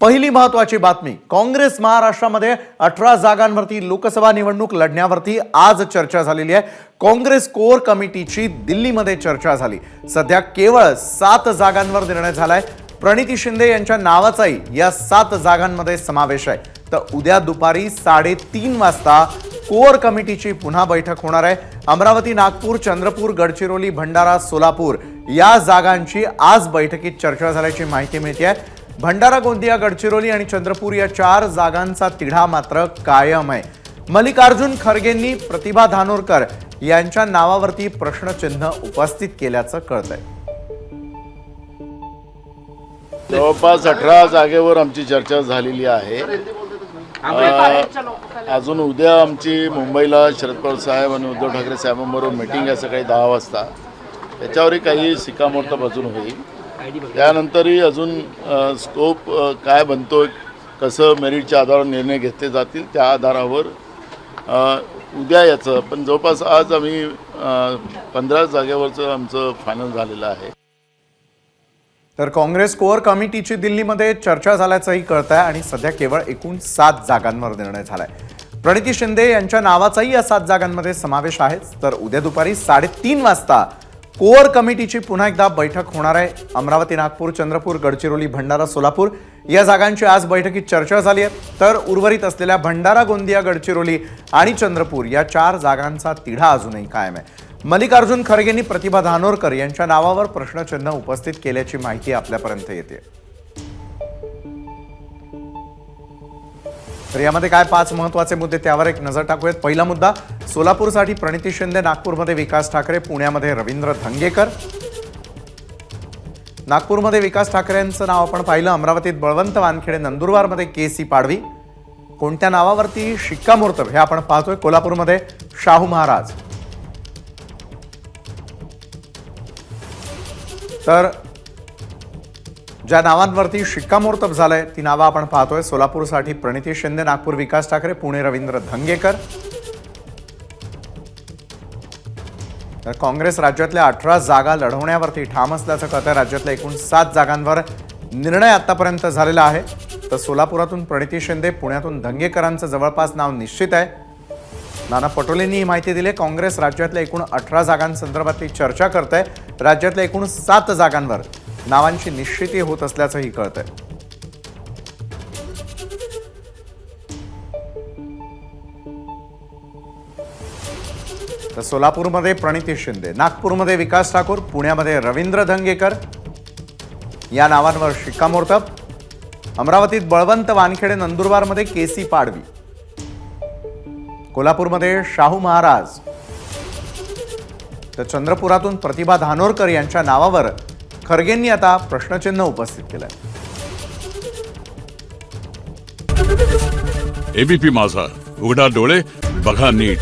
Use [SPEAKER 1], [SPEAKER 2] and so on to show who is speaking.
[SPEAKER 1] पहिली महत्वाची बातमी. काँग्रेस महाराष्ट्रामध्ये अठरा जागांवरती लोकसभा निवडणूक लढण्यावरती आज चर्चा झालेली आहे. काँग्रेस कोर कमिटीची दिल्लीमध्ये चर्चा झाली. सध्या केवळ सात जागांवर निर्णय झालाय. प्रणिती शिंदे यांच्या नावाचाही या सात जागांमध्ये समावेश आहे. तर उद्या दुपारी साडेतीन वाजता कोअर कमिटीची पुन्हा बैठक होणार आहे. अमरावती नागपूर चंद्रपूर गडचिरोली भंडारा सोलापूर या जागांची आज बैठकीत चर्चा झाल्याची माहिती मिळते आहे. भंडारा गोंदिया गडचिरोली आणि चंद्रपूर या चार जागांचा तिढा मात्र कायम आहे. मल्लिकार्जुन खरगेंनी प्रतिभा धानोरकर यांच्या नावावरती प्रश्नचिन्ह उपस्थित केल्याचं कळतंय.
[SPEAKER 2] जवळपास अठरा जागेवर आमची चर्चा झालेली आहे. अजून उद्या आमची मुंबईला शरद पवार साहेब आणि उद्धव ठाकरे साहेबांबरोबर मिटिंग आहे सकाळी दहा वाजता. त्याच्यावरही काही शिक्कामोर्तब अजून होईल. त्यानंतरही अजून स्कोप काय बनतोय कसं मेरिटच्या आधारावर निर्णय घेतले जातील त्या आधारावर उद्या याचं. पण जवळपास आज आम्ही पंधरा जागेवरचं आमचं फायनल झालेलं आहे.
[SPEAKER 1] तर काँग्रेस कोअर कमिटीची दिल्लीमध्ये चर्चा झाल्याचंही कळत आहे आणि सध्या केवळ एकूण सात जागांवर निर्णय झालाय. प्रणिती शिंदे यांच्या नावाचाही या सात जागांमध्ये समावेश आहे. तर उद्या दुपारी साडेतीन वाजता कोअर कमिटीची पुन्हा एकदा बैठक होणार आहे. अमरावती नागपूर चंद्रपूर गडचिरोली भंडारा सोलापूर या जागांची आज बैठकीत चर्चा झाली आहे. तर उर्वरित असलेल्या भंडारा गोंदिया गडचिरोली आणि चंद्रपूर या चार जागांचा तिढा अजूनही कायम आहे. मल्लिकार्जुन खरगेंनी प्रतिभा धानोरकर यांच्या नावावर प्रश्नचिन्ह उपस्थित केल्याची माहिती आपल्यापर्यंत येते. तर यामध्ये काय पाच महत्त्वाचे मुद्दे त्यावर एक नजर टाकूयात. पहिला मुद्दा सोलापूरसाठी प्रणिती शिंदे नागपूरमध्ये विकास ठाकरे पुण्यामध्ये रवींद्र धंगेकर. नागपूरमध्ये विकास ठाकरेंचं नाव आपण पाहिलं अमरावतीत बळवंत वानखेडे नंदुरबारमध्ये के सी पाडवी. कोणत्या नावावरती शिक्कामोर्तब हे आपण पाहतोय कोल्हापूरमध्ये शाहू महाराज. तर ज्या नावांवरती शिक्कामोर्तब झालंय ती नावं आपण पाहतोय. सोलापूरसाठी प्रणिती शिंदे नागपूर विकास ठाकरे पुणे रवींद्र धंगेकर. तर काँग्रेस राज्यातल्या अठरा जागा लढवण्यावरती ठाम असल्याचं कळतं राज्यातल्या एकूण सात जागांवर निर्णय आतापर्यंत झालेला आहे. तर सोलापुरातून प्रणिती शिंदे पुण्यातून धंगेकरांचं जवळपास नाव निश्चित आहे. नाना पटोलेंनी ही माहिती दिली. आहे. काँग्रेस राज्यातल्या एकूण अठरा जागांसंदर्भातली चर्चा करत आहे राज्यातल्या एकूण सात जागांवर नावांची निश्चिती होत असल्याचंही कळतंय. आहे तर सोलापूरमध्ये प्रणिती शिंदे नागपूरमध्ये विकास ठाकूर पुण्यामध्ये रवींद्र धंगेकर. या नावांवर शिक्कामोर्तब. अमरावतीत बळवंत वानखेडे नंदुरबारमध्ये के सी पाडवी. कोल्हापूरमध्ये शाहू महाराज. तर चंद्रपुरातून प्रतिभा धानोरकर यांच्या नावावर खरगेंनी आता प्रश्नचिन्ह उपस्थित केलंय.
[SPEAKER 3] एबीपी माझा. उघडा डोळे बघा नीट.